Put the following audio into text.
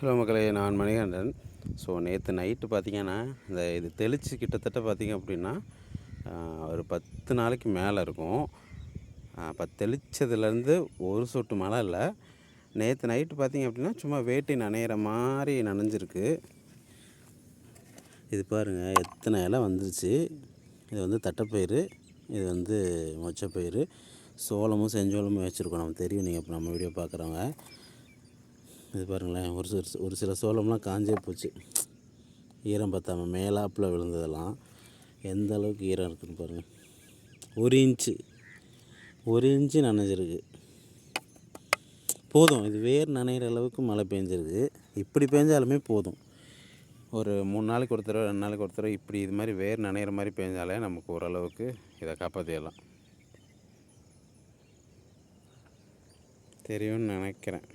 Hello மக்களே நான் Manikandan. So நேற்று நைட்டு பார்த்தீங்கன்னா இந்த இது தெளித்து கிட்டத்தட்ட பார்த்தீங்க அப்படின்னா ஒரு பத்து நாளைக்கு மேலே இருக்கும். இப்போ தெளித்ததுலேருந்து ஒரு சொட்டு மழை இல்லை. நேற்று நைட்டு பார்த்தீங்க அப்படின்னா சும்மா வேட்டி நனையிற மாதிரி நனைஞ்சிருக்கு. இது பாருங்கள் எத்தனை இலை வந்துருச்சு. இது வந்து தட்டைப்பயிறு இது வந்து மொச்சப்பயிறு. சோளமும் செஞ்சோளமும் வச்சுருக்கோம். நம்ம தெரியும் நீங்கள் இப்போ நம்ம வீடியோ பார்க்குறவங்க இது பாருங்களேன் ஒரு சில ஒரு சில சோளம்லாம் காஞ்சே போச்சு. ஈரம் பற்றாமல் மேலாப்பில் விழுந்ததெல்லாம் எந்த அளவுக்கு ஈரம் இருக்குதுன்னு பாருங்கள் ஒரு இன்ச்சு ஒரு இன்ச்சு நனைஞ்சிருக்கு. போதும் இது வேர் நனைகிற அளவுக்கு மழை பெஞ்சிருக்கு இப்படி பெஞ்சாலுமே போதும். ஒரு மூணு நாளைக்கு ஒரு தடவை ரெண்டு நாளைக்கு ஒரு தடவை இப்படி இது மாதிரி வேர் நனைகிற மாதிரி பெஞ்சாலே நமக்கு ஓரளவுக்கு இதை காப்பாற்றிடலாம் தெரியும்னு நினைக்கிறேன்.